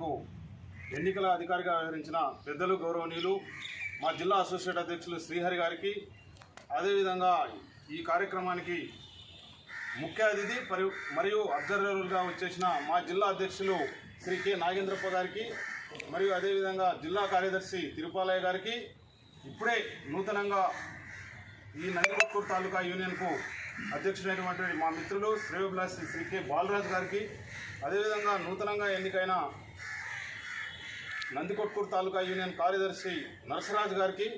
మనకు ఎన్నికల అధికారిగా వ్యవహరించిన పెద్దలు గౌరవనీయులు మా జిల్లా అసోసియేట్ అధ్యక్షులు శ్రీహరి గారికి అదేవిధంగా ఈ కార్యక్రమానికి ముఖ్య అతిథి మరియు మరియు అబ్జర్వర్గా వచ్చేసిన మా జిల్లా అధ్యక్షులు శ్రీ కె. నాగేంద్రప్ప గారికి మరియు అదేవిధంగా జిల్లా కార్యదర్శి తిరుపాలయ్య గారికి ఇప్పుడే నూతనంగా ఈ నందికొట్కూరు తాలూకా యూనియన్కు అధ్యక్షుడైనటువంటి మా మిత్రులు శ్రేయోభిలాషి శ్రీ కె. బాలరాజు గారికి అదేవిధంగా నూతనంగా ఎన్నికైన నందికొట్కూరు తాలూకా యూనియన్ కార్యదర్శి నరసరాజు గారికి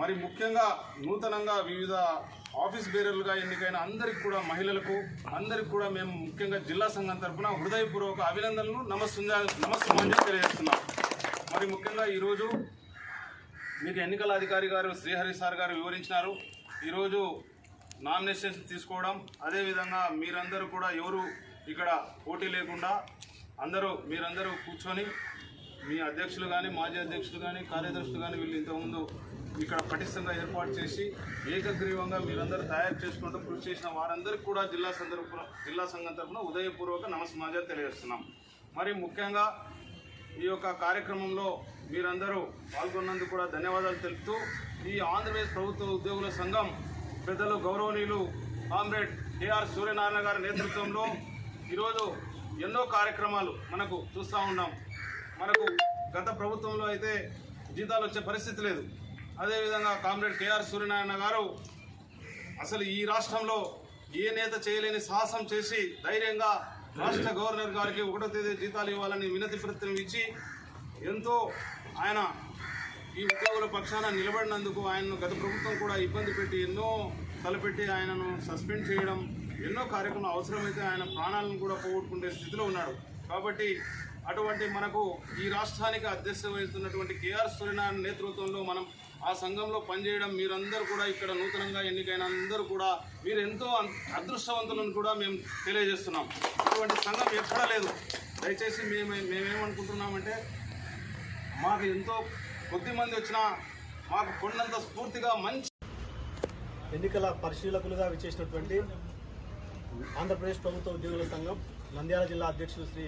మరి ముఖ్యంగా నూతనంగా వివిధ ఆఫీస్ బేరర్లుగా ఎన్నికైన అందరికి కూడా మహిళలకు అందరికి కూడా మేము ముఖ్యంగా జిల్లా సంఘం తరఫున హృదయపూర్వక అభినందనలు. నమస్సుంజా నమస్సుమాంజలి తెలియజేస్తున్నాం. మరి ముఖ్యంగా ఈరోజు మీకు ఎన్నికల అధికారి గారు శ్రీహరి సార్ గారు వివరించినారు. ఈరోజు నామినేషన్స్ తీసుకోవడం అదేవిధంగా మీరందరూ కూడా ఎవరు ఇక్కడ పోటీ లేకుండా అందరూ మీరందరూ కూర్చొని మీ అధ్యక్షులు కానీ మాజీ అధ్యక్షులు కానీ కార్యదర్శులు కానీ వీళ్ళు ఇంతకుముందు ఇక్కడ పటిష్టంగా ఏర్పాటు చేసి ఏకగ్రీవంగా మీరందరూ తయారు చేసుకుంటూ కృషి చేసిన వారందరికీ కూడా జిల్లా సందర్భ జిల్లా సంఘం తరఫున ఉదయపూర్వక నమస్మాజాలు తెలియజేస్తున్నాం. మరి ముఖ్యంగా ఈ యొక్క కార్యక్రమంలో మీరందరూ పాల్గొన్నందుకు కూడా ధన్యవాదాలు తెలుపుతూ ఈ ఆంధ్రప్రదేశ్ ప్రభుత్వ ఉద్యోగుల సంఘం పెద్దలు గౌరవనీయులు కామ్రేడ్ కేఆర్ సూర్యనారాయణ గారి నేతృత్వంలో ఈరోజు ఎన్నో కార్యక్రమాలు మనకు చూస్తూ ఉన్నాం. మనకు గత ప్రభుత్వంలో అయితే జీతాలు వచ్చే పరిస్థితి లేదు. అదేవిధంగా కామ్రేడ్ కేఆర్ సూర్యనారాయణ గారు అసలు ఈ రాష్ట్రంలో ఏ నేత చేయలేని సాహసం చేసి ధైర్యంగా రాష్ట్ర గవర్నర్ గారికి ఒకటో తేదీ జీతాలు ఇవ్వాలని వినతి పత్రం ఇచ్చి ఎంతో ఆయన ఈ ఉద్యోగుల పక్షాన నిలబడినందుకు ఆయనను గత ప్రభుత్వం కూడా ఇబ్బంది పెట్టి ఎన్నో తలపెట్టి ఆయనను సస్పెండ్ చేయడం ఎన్నో కార్యక్రమాలు అవసరమైతే ఆయన ప్రాణాలను కూడా పోగొట్టుకునే స్థితిలో ఉన్నాడు. కాబట్టి అటువంటి మనకు ఈ రాష్ట్రానికి అధ్యక్ష వహిస్తున్నటువంటి కేఆర్ సూర్యనారాయణ నేతృత్వంలో మనం ఆ సంఘంలో పనిచేయడం మీరందరూ కూడా ఇక్కడ నూతనంగా ఎన్నికైన అందరూ కూడా మీరు ఎంతో అదృష్టవంతులను కూడా మేము తెలియజేస్తున్నాం. అటువంటి సంఘం ఎక్కడా లేదు. దయచేసి మేము మేమేమనుకుంటున్నామంటే మాకు ఎంతో కొద్ది మంది వచ్చినా మాకు కొండంత స్ఫూర్తిగా మంచి ఎన్నికల పరిశీలకులుగా విచ్చేసినటువంటి ఆంధ్రప్రదేశ్ ప్రభుత్వ ఉద్యోగుల సంఘం నంద్యాల జిల్లా అధ్యక్షులు శ్రీ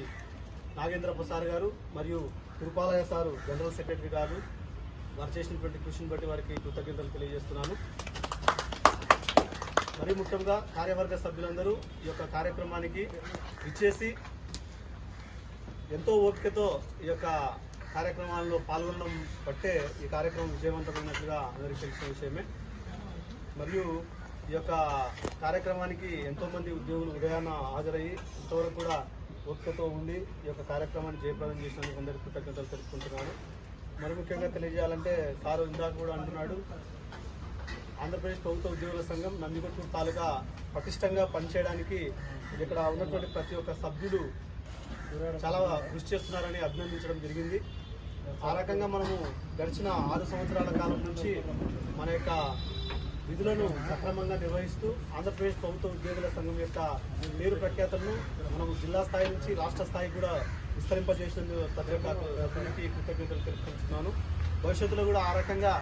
నాగేంద్ర ప్రసాద్ గారు మరియు కృపాలయ సారు జనరల్ సెక్రటరీ గారు. వారు చేసినటువంటి కృషిని బట్టి వారికి కృతజ్ఞతలు తెలియజేస్తున్నాను. మరి ముఖ్యంగా కార్యవర్గ సభ్యులందరూ ఈ యొక్క కార్యక్రమానికి ఇచ్చేసి ఎంతో ఓపికతో ఈ యొక్క కార్యక్రమాల్లో పాల్గొనడం బట్టే ఈ కార్యక్రమం విజయవంతమైనట్లుగా అందరికీ తెలిసిన విషయమే. మరియు ఈ యొక్క కార్యక్రమానికి ఎంతో మంది ఉద్యోగులు ఉదయాన్న హాజరయ్యి ఇంతవరకు కూడా ఓపికతో ఉండి ఈ యొక్క కార్యక్రమాన్ని జయప్రదం చేసినందుకు అందరికీ కృతజ్ఞతలు తెలుపుకుంటున్నాను. మరి ముఖ్యంగా తెలియజేయాలంటే సారు ఇందాక కూడా అంటున్నాడు ఆంధ్రప్రదేశ్ ప్రభుత్వ ఉద్యోగుల సంఘం నందికొట్టు తాలూకా పటిష్టంగా పనిచేయడానికి ఇక్కడ ఉన్నటువంటి ప్రతి ఒక్క సభ్యుడు చాలా కృషి చేస్తున్నారని అభినందించడం జరిగింది. ఆ రకంగా మనము గడిచిన ఆరు సంవత్సరాల కాలం నుంచి మన యొక్క విధులను సక్రమంగా నిర్వహిస్తూ ఆంధ్రప్రదేశ్ ప్రభుత్వ ఉద్యోగుల సంఘం యొక్క పేరు ప్రఖ్యాతలను మనము జిల్లా స్థాయి నుంచి రాష్ట్ర స్థాయి కూడా విస్తరింపజేసినందుకు ప్రతి ఒక్క సభ్యునికి కృతజ్ఞతలు తెలుపుకుంటున్నాను. భవిష్యత్తులో కూడా ఆ రకంగా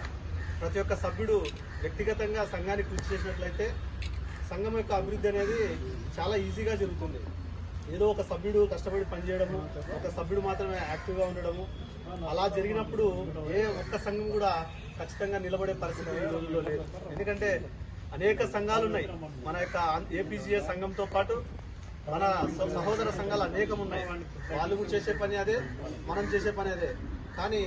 ప్రతి ఒక్క సభ్యుడు వ్యక్తిగతంగా సంఘానికి కృషి చేసినట్లయితే సంఘం యొక్క అభివృద్ధి అనేది చాలా ఈజీగా జరుగుతుంది. ఏదో ఒక సభ్యుడు కష్టపడి పనిచేయడము ఒక సభ్యుడు మాత్రమే యాక్టివ్గా ఉండడము అలా జరిగినప్పుడు ఏ ఒక్క సంఘం కూడా ఖచ్చితంగా నిలబడే పరిస్థితి ఈ రోజుల్లో లేదు. ఎందుకంటే అనేక సంఘాలు ఉన్నాయి. మన యొక్క ఏపీజీఏ సంఘంతో పాటు మన సహోదర సంఘాలు అనేకం ఉన్నాయి. వాళ్ళు చేసే పని అదే మనం చేసే పని అదే. కానీ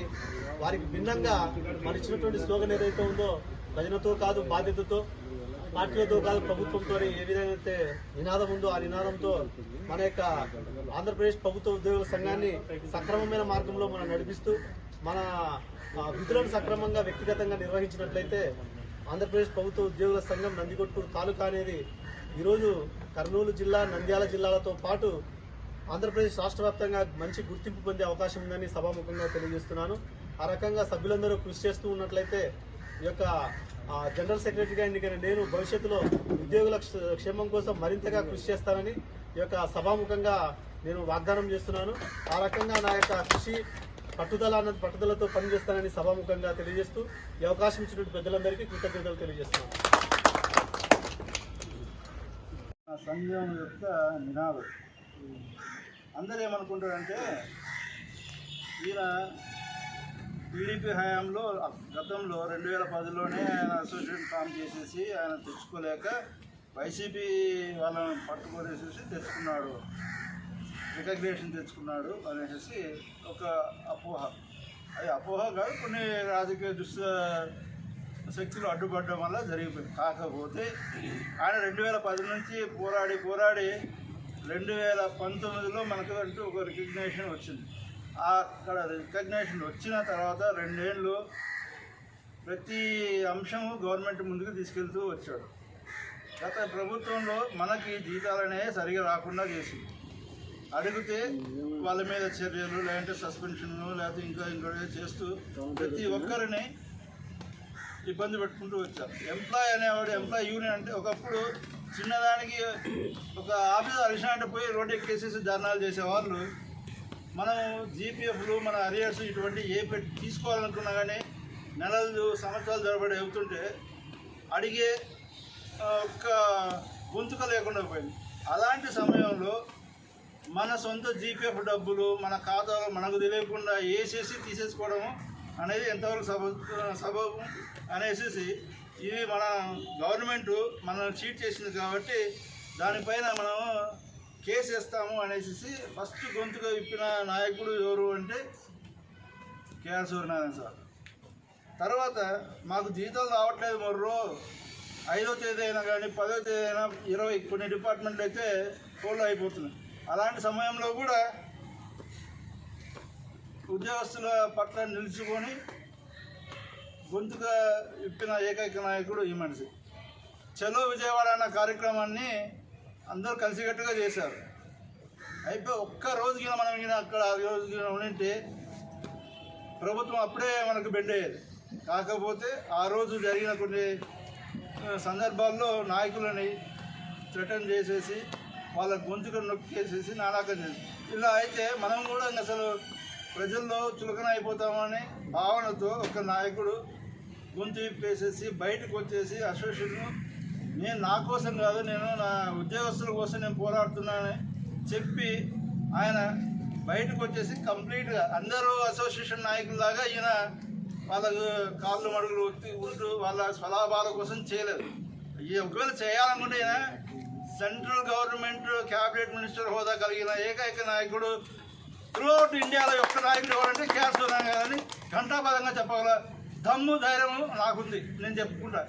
వారికి భిన్నంగా మన ఇచ్చినటువంటి స్లోగన్ ఏదైతే ఉందో ప్రజలతో కాదు బాధ్యతతో పార్టీలతో కాదు ప్రభుత్వంతో ఏ విధంగా అయితే నినాదం ఉందో ఆ నినాదంతో మన యొక్క ఆంధ్రప్రదేశ్ ప్రభుత్వ ఉద్యోగుల సంఘాన్ని సక్రమమైన మార్గంలో మనం నడిపిస్తూ మన విధులను సక్రమంగా వ్యక్తిగతంగా నిర్వహించినట్లయితే ఆంధ్రప్రదేశ్ ప్రభుత్వ ఉద్యోగుల సంఘం నందికొట్కూరు తాలూకా అనేది ఈరోజు కర్నూలు జిల్లా నంద్యాల జిల్లాలతో పాటు ఆంధ్రప్రదేశ్ రాష్ట్ర వ్యాప్తంగా మంచి గుర్తింపు పొందే అవకాశం ఉందని సభాముఖంగా తెలియజేస్తున్నాను. ఆ రకంగా సభ్యులందరూ కృషి చేస్తూ ఉన్నట్లయితే ఈ యొక్క జనరల్ సెక్రటరీగా ఎన్నికైన నేను భవిష్యత్తులో ఉద్యోగుల క్షేమం కోసం మరింతగా కృషి చేస్తానని ఈ యొక్క సభాముఖంగా నేను వాగ్దానం చేస్తున్నాను. ఆ రకంగా నా యొక్క కృషి పట్టుదల అన్నది పట్టుదలతో పనిచేస్తానని సభాముఖంగా తెలియజేస్తూ ఈ అవకాశం ఇచ్చినటువంటి పెద్దలందరికీ కృతజ్ఞతలు తెలియజేస్తున్నాను ఆ సంఘం యొక్క నినాదం. అందరూ ఏమనుకుంటారంటే ఈయన టీడీపీ హయాంలో గతంలో రెండు వేల పదిలోనే ఆయన అసోసియేషన్ ఫామ్ చేసేసి ఆయన తెచ్చుకోలేక వైసీపీ వాళ్ళని పట్టుకొనేసేసి తెచ్చుకున్నాడు. రికగ్నేషన్ తెచ్చుకున్నాడు అనేసి ఒక అపోహ. అది అపోహ కాదు కొన్ని రాజకీయ దుష్ట శక్తులు అడ్డుపడడం వల్ల జరిగిపోయింది. కాకపోతే ఆయన రెండు వేల పది నుంచి పోరాడి పోరాడి రెండు వేల పంతొమ్మిదిలో మనకు అంటూ ఒక రికగ్నేషన్ వచ్చింది. అక్కడ రికగ్నేషన్ వచ్చిన తర్వాత రెండేళ్ళు ప్రతి అంశము గవర్నమెంట్ ముందుకు తీసుకెళ్తూ వచ్చాడు. గత ప్రభుత్వంలో మనకి జీతాలనే సరిగా రాకుండా చేసింది. అడిగితే వాళ్ళ మీద చర్యలు లేదంటే సస్పెన్షన్ లేకపోతే ఇంకా ఇంకోటి చేస్తూ ప్రతి ఒక్కరిని ఇబ్బంది పెట్టుకుంటూ వచ్చారు. ఎంప్లాయ్ అనేవాడు ఎంప్లాయ్ యూనియన్ అంటే ఒకప్పుడు చిన్నదానికి ఒక ఆఫీసర్ అంటే పోయి రోడ్డు ఎక్కేసేసి ధర్నాలు చేసేవాళ్ళు. మనం జీపీఎఫ్లు మన అరియర్స్ ఇటువంటి ఏ పెట్టి తీసుకోవాలనుకున్నా కానీ నెలలు సంవత్సరాలు జరబడి అవుతుంటే అడిగే ఒక్క గొంతుక లేకుండా పోయింది. అలాంటి సమయంలో మన సొంత జీపీఎఫ్ డబ్బులు మన ఖాతాలో మనకు తెలియకుండా వేసేసి తీసేసుకోవడం అనేది ఎంతవరకు సబ సబబు అనేసి ఇది మన గవర్నమెంట్ మనల్ని చీట్ చేసింది కాబట్టి దానిపైన మనము కేసు వేస్తాము అనేసి ఫస్ట్ గొంతుగా విప్పిన నాయకుడు ఎవరు అంటే కేఆర్ సూర్యనారాయణ సార్. తర్వాత మాకు జీతాలు రావట్లేదు మర్రో. ఐదో తేదీ అయినా కానీ పదో తేదీ అయినా ఇరవై కొన్ని డిపార్ట్మెంట్లు అయితే ఫోన్లో అయిపోతున్నాయి. అలాంటి సమయంలో కూడా ఉద్యోగస్తుల పట్ల నిలుచుకొని గొంతుగా ఇప్పిన ఏకైక నాయకుడు ఈ మనిషి. చలో విజయవాడ అన్న కార్యక్రమాన్ని అందరూ కలిసికట్టుగా చేశారు. అయిపోయి ఒక్క రోజుకి మనం ఈయన అక్కడ ఆ రోజు ప్రభుత్వం అప్పుడే మనకు బెండ్ అయ్యేది కాకపోతే ఆ రోజు జరిగిన కొన్ని సందర్భాల్లో నాయకులని థ్రెటన్ చేసేసి వాళ్ళ గొంతుకు నొక్కేసేసి నానాకం చేసి ఇలా అయితే మనం కూడా అసలు ప్రజల్లో చులకన అయిపోతామని భావనతో ఒక నాయకుడు గొంతు ఇప్పేసేసి బయటకు వచ్చేసి అసోసియేషన్ నేను నా కోసం కాదు నేను నా ఉద్యోగస్తుల కోసం నేను పోరాడుతున్నానని చెప్పి ఆయన బయటకు వచ్చేసి కంప్లీట్గా అందరూ అసోసియేషన్ నాయకుల్లాగా ఈయన వాళ్ళకు కాళ్ళు మడుగులు ఒత్తి ఉంటూ వాళ్ళ స్వలాభాల కోసం చేయలేదు. ఒకవేళ చేయాలనుకుంటే ఈయన సెంట్రల్ గవర్నమెంట్ క్యాబినెట్ మినిస్టర్ హోదా కలిగిన ఏకైక నాయకుడు త్రూఅవుట్ ఇండియాలో యొక్క నాయకుడు ఎవరంటే కేఆర్ సూర్యనారాయణ అని ఘంటాపదంగా చెప్పగల దమ్ము ధైర్యం నాకుంది. నేను చెప్పుకుంటా.